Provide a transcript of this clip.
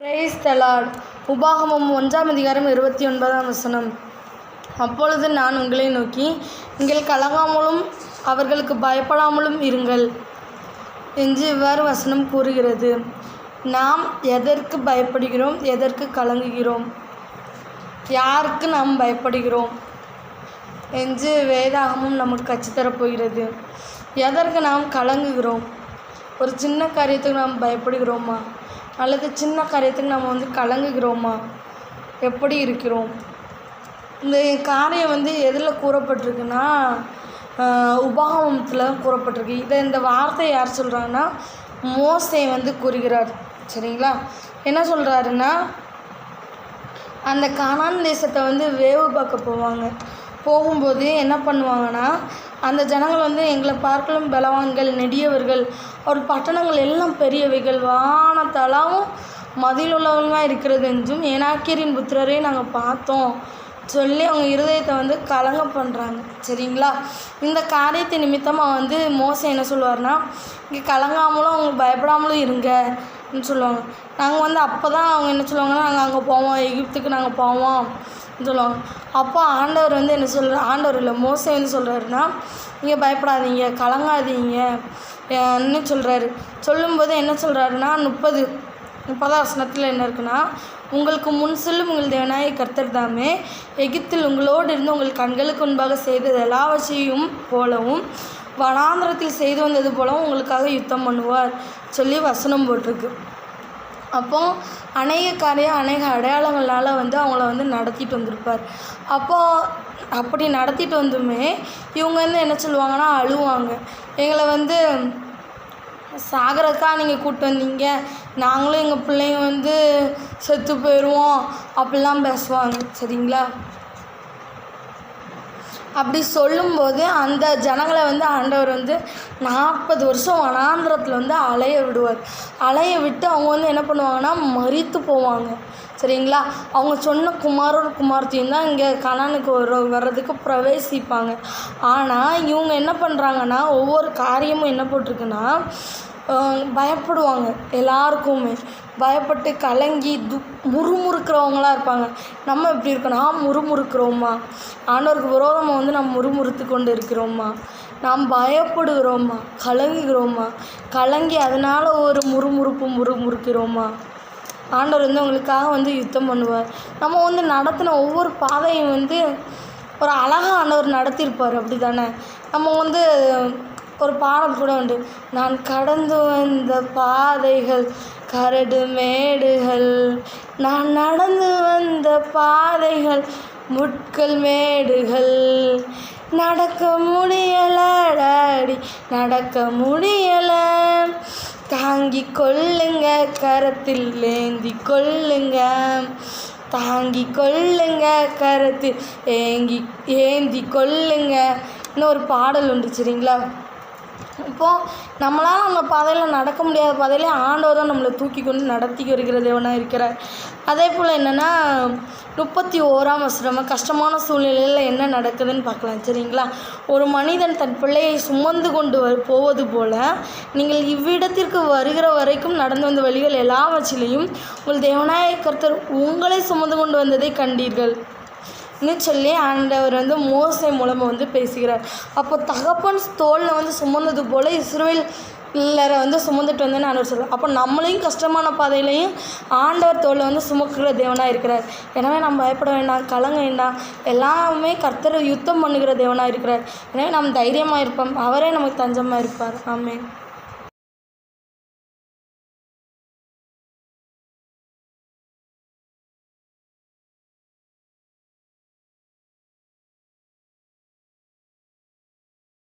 Price தலாட் உபாகமம் ஒன்றாம் அதிகாரம் இருபத்தி ஒன்பதாம் வசனம். அப்பொழுது நான் உங்களை நோக்கி நீங்கள் கலங்காமலும் அவர்களுக்கு பயப்படாமலும் இருங்கள் என்று இவ்வாறு வசனம் கூறுகிறது. நாம் எதற்கு பயப்படுகிறோம் எதற்கு கலங்குகிறோம்? யாருக்கு நாம் பயப்படுகிறோம் என்று வேதாகமும் நமக்கு கற்றுத்தரப் போகிறது. எதற்கு நாம் கலங்குகிறோம்? ஒரு சின்ன காரியத்துக்கு நாம் பயப்படுகிறோமா? அல்லது சின்ன காரியத்துக்கு நம்ம வந்து கலங்குகிறோமா? எப்படி இருக்கிறோம்? இந்த காரியம் வந்து எதில் கூறப்பட்டிருக்குன்னா உபாகமத்தில் கூறப்பட்டிருக்கு. இதை இந்த வார்த்தை யார் சொல்கிறாங்கன்னா மோசை வந்து கூறுகிறார். சரிங்களா? என்ன சொல்கிறாருன்னா அந்த கானான் தேசத்தை வந்து வேவு பார்க்க போவாங்க. போகும்போது என்ன பண்ணுவாங்கன்னா அந்த ஜனங்கள் வந்து எங்களை பார்க்கலும் பலவான்கள் நெடியவர்கள் அவர் பட்டணங்கள் எல்லாம் பெரியவைகள் வானத்தளாவும் மதிலுள்ளவங்களாக இருக்கிறது என்றும் ஏனாக்கியரின் புத்திரரையும் நாங்கள் பார்த்தோம். சொல்லி அவங்க இருதயத்தை வந்து கலங்க பண்ணுறாங்க சரிங்களா? இந்த காரியத்தை நிமித்தமாக வந்து மோசம் என்ன சொல்லுவார்னா இங்கே கலங்காமலும் அவங்க பயப்படாமலும் இருங்க. சொல்லுவாங்க. நாங்கள் வந்து அப்போ தான் அவங்க என்ன சொல்லுவாங்கன்னா நாங்கள் அங்கே போவோம் எகிப்துக்கு நாங்கள் போவோம் சொல்லுவாங்க. அப்போ ஆண்டவர் வந்து என்ன சொல்கிற ஆண்டவர் இல்லை மோசம் வந்து சொல்கிறாருன்னா நீங்கள் பயப்படாதீங்க கலங்காதீங்க என்ன சொல்கிறாரு சொல்லும்போது என்ன சொல்கிறாருன்னா முப்பது முப்பதாம் வசனத்தில் என்ன இருக்குன்னா உங்களுக்கு முன் செல்லும் உங்கள் தேவனாய கர்த்தர் தாமே எகிப்தில் உங்களோடு இருந்து உங்கள் கண்களுக்கு முன்பாக செய்தது எல்லாவற்றையும் போலவும் வனாந்திரத்தில் செய்து வந்தது போலவும் உங்களுக்காக யுத்தம் பண்ணுவார் சொல்லி வசனம் போட்டிருக்கு. அப்போ அநேக காரியம் அநேக அடையாளங்களால் வந்து அவங்கள வந்து நடத்திட்டு வந்திருப்பார். அப்போது அப்படி நடத்திட்டு வந்துமே இவங்க வந்து என்ன சொல்லுவாங்கன்னா அழுவாங்க. எங்களை வந்து சாகரக்கா நீங்கள் கூப்பிட்டு வந்தீங்க. நாங்களும் எங்கள் பிள்ளைங்க வந்து செத்து போயிடுவோம் அப்படிலாம் பேசுவாங்க. சரிங்களா? அப்படி சொல்லும்போது அந்த ஜனங்களை வந்து ஆண்டவர் வந்து நாற்பது வருஷம் வனாந்திரத்தில் வந்து அலைய விடுவார். அலைய விட்டு அவங்க வந்து என்ன பண்ணுவாங்கன்னா மறித்து போவாங்க. சரிங்களா? அவங்க சொன்ன குமாரோட குமார்த்தியும் தான் இங்கே கணானுக்கு வர வர்றதுக்கு பிரவேசிப்பாங்க. ஆனால் இவங்க என்ன பண்ணுறாங்கன்னா ஒவ்வொரு காரியமும் என்ன போட்டிருக்குன்னா பயப்படுவாங்க. எல்லாருக்குமே. பயப்பட்டு கலங்கி து முறுமுறுக்கிறவங்களா இருப்பாங்க. நம்ம எப்படி நாம் முறுமுறுக்கிறோமா? ஆண்டவருக்கு விரோதமாக வந்து நம்ம முறுமுறுத்து கொண்டு இருக்கிறோமா நாம் பயப்படுகிறோமா? கலங்குகிறோமா? கலங்கி அதனால் ஒரு முறுமுறுப்பு முறுமுறுக்கிறோமா? ஆண்டவர் வந்து உங்களுக்காக வந்து யுத்தம் பண்ணுவார். நம்ம வந்து நடத்தின ஒவ்வொரு பாதையும் வந்து ஒரு அழகாக ஆண்டவர் நடத்தியிருப்பார். அப்படி தானே நம்ம வந்து ஒரு பாடல் கூட உண்டு. நான் கடந்து வந்த பாதைகள் கரடு மேடுகள். நான் நடந்து வந்த பாதைகள் முட்கள் மேடுகள். நடக்க முடியலடாடி நடக்க முடியல. தாங்கி கொள்ளுங்க கரத்தில் ஏந்தி கொள்ளுங்க. தாங்கி கொள்ளுங்க கரத்தில் ஏங்கி ஏந்தி கொள்ளுங்க. இன்னொரு பாடல் உண்டு சரிங்களா? இப்போது நம்மளால் அந்த பாதையில் நடக்க முடியாத பாதையிலே ஆண்டவர் தான் நம்மளை தூக்கி கொண்டு நடத்தி வருகிற தேவனாக இருக்கிறார். அதே போல் என்னென்னா முப்பத்தி ஓராம் வசனமாக கஷ்டமான சூழ்நிலையில் என்ன நடக்குதுன்னு பார்க்கலாம் சரிங்களா? ஒரு மனிதன் தன் பிள்ளையை சுமந்து கொண்டு வ போவது போல நீங்கள் இவ்விடத்திற்கு வருகிற வரைக்கும் நடந்து வந்த வழிகள் எல்லாவற்றிலையும் உங்கள் தேவனாய கர்த்தர் உங்களை சுமந்து கொண்டு வந்ததை கண்டீர்கள். ன்னு சொல்லி ஆண்டவர் வந்து மோசை மூலமாக வந்து பேசுகிறார். அப்போ தகப்பன் தோளில் வந்து சுமந்தது போல் இஸ்ரேல் பிள்ளரை வந்து சுமந்துட்டு வந்தேன்னு ஆண்டவர் சொல்கிறார் அப்போ நம்மளையும் கஷ்டமான பாதையிலையும் ஆண்டவர் தோளில் வந்து சுமக்குற தேவனாக இருக்கிறார். எனவே நம்ம பயப்பட வேண்டாம் கலங்க வேண்டாம். எல்லாமே கர்த்தர் யுத்தம் பண்ணுகிற தேவனாக இருக்கிறார். எனவே நம்ம தைரியமாக இருப்போம். அவரே நமக்கு தஞ்சமாக இருப்பார். ஆமே